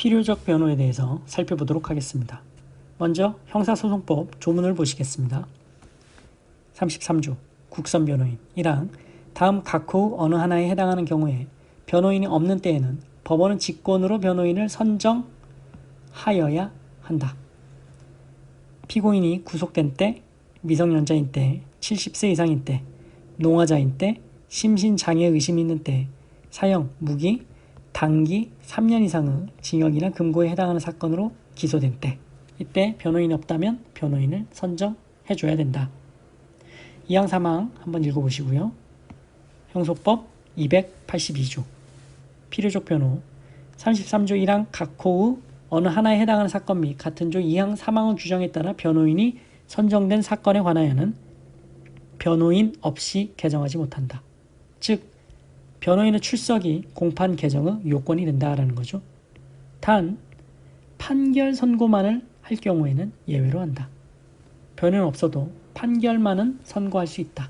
필요적 변호에 대해서 살펴보도록 하겠습니다. 먼저 형사소송법 조문을 보시겠습니다. 33조 국선 변호인 1항 다음 각호 어느 하나에 해당하는 경우에 변호인이 없는 때에는 법원은 직권으로 변호인을 선정하여야 한다. 피고인이 구속된 때, 미성년자인 때, 70세 이상인 때, 농화자인 때, 심신장애 의심이 있는 때, 사형, 무기, 단기 3년 이상의 징역이나 금고에 해당하는 사건으로 기소된 때, 이때 변호인이 없다면 변호인을 선정해 줘야 된다. 이항 사망 한번 읽어보시고요. 형소법 282조 필요적 변호 33조 1항 각 호의 어느 하나에 해당하는 사건 및 같은 조 2항 사망의 규정에 따라 변호인이 선정된 사건에 관하여는 변호인 없이 개정하지 못한다. 즉 변호인의 출석이 공판 개정의 요건이 된다라는 거죠. 단 판결 선고만을 할 경우에는 예외로 한다. 변호인 없어도 판결만은 선고할 수 있다.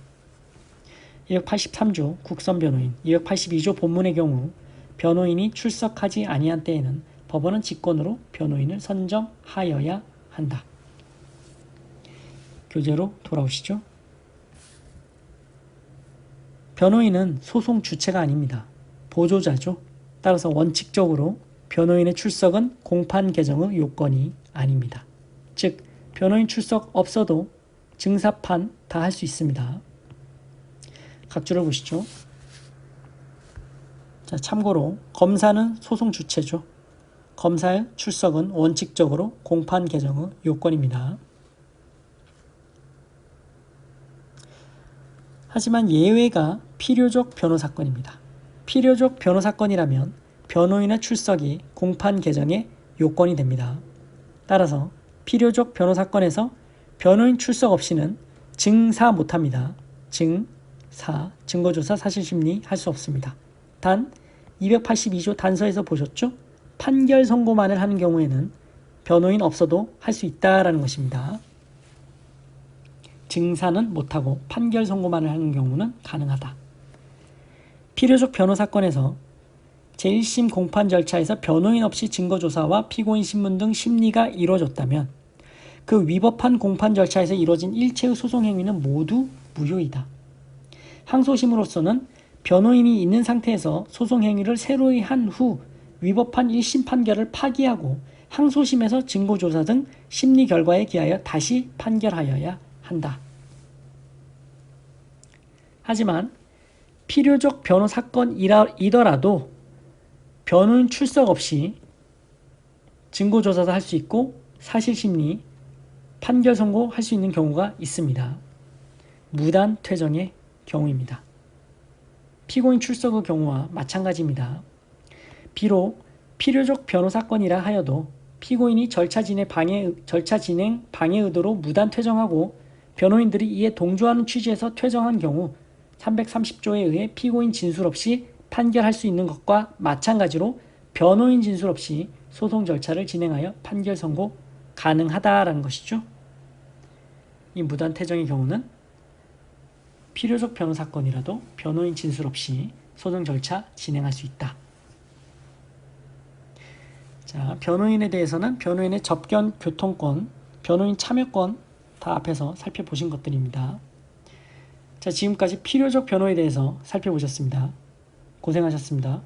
283조 국선 변호인, 282조 본문의 경우 변호인이 출석하지 아니한 때에는 법원은 직권으로 변호인을 선정하여야 한다. 교재로 돌아오시죠. 변호인은 소송 주체가 아닙니다. 보조자죠. 따라서 원칙적으로 변호인의 출석은 공판 개정의 요건이 아닙니다. 즉, 변호인 출석 없어도 증사판 다 할 수 있습니다. 각주를 보시죠. 자, 참고로 검사는 소송 주체죠. 검사의 출석은 원칙적으로 공판 개정의 요건입니다. 하지만 예외가 필요적 변호 사건입니다. 필요적 변호 사건이라면 변호인의 출석이 공판 개정의 요건이 됩니다. 따라서 필요적 변호 사건에서 변호인 출석 없이는 증사 못합니다. 증사, 증거조사, 사실심리 할 수 없습니다. 단 282조 단서에서 보셨죠? 판결 선고만을 하는 경우에는 변호인 없어도 할 수 있다라는 것입니다. 증사는 못하고 판결 선고만을 하는 경우는 가능하다. 필요적 변호 사건에서 제1심 공판 절차에서 변호인 없이 증거조사와 피고인 신문 등 심리가 이루어졌다면 그 위법한 공판 절차에서 이루어진 일체의 소송 행위는 모두 무효이다. 항소심으로서는 변호인이 있는 상태에서 소송 행위를 새로이 한 후 위법한 1심 판결을 파기하고 항소심에서 증거조사 등 심리 결과에 기하여 다시 판결하여야 한다. 하지만 필요적 변호 사건이더라도 변호인 출석 없이 증거조사도 할 수 있고 사실심리 판결 선고할 수 있는 경우가 있습니다. 무단 퇴정의 경우입니다. 피고인 출석의 경우와 마찬가지입니다. 비록 필요적 변호 사건이라 하여도 피고인이 절차 진행 방해, 절차 진행 방해 의도로 무단 퇴정하고 변호인들이 이에 동조하는 취지에서 퇴정한 경우 330조에 의해 피고인 진술 없이 판결할 수 있는 것과 마찬가지로 변호인 진술 없이 소송 절차를 진행하여 판결 선고 가능하다라는 것이죠. 이 무단 퇴정의 경우는 필요적 변호 사건이라도 변호인 진술 없이 소송 절차 진행할 수 있다. 자, 변호인에 대해서는 변호인의 접견 교통권, 변호인 참여권 다 앞에서 살펴보신 것들입니다. 자, 지금까지 필요적 변호에 대해서 살펴보셨습니다. 고생하셨습니다.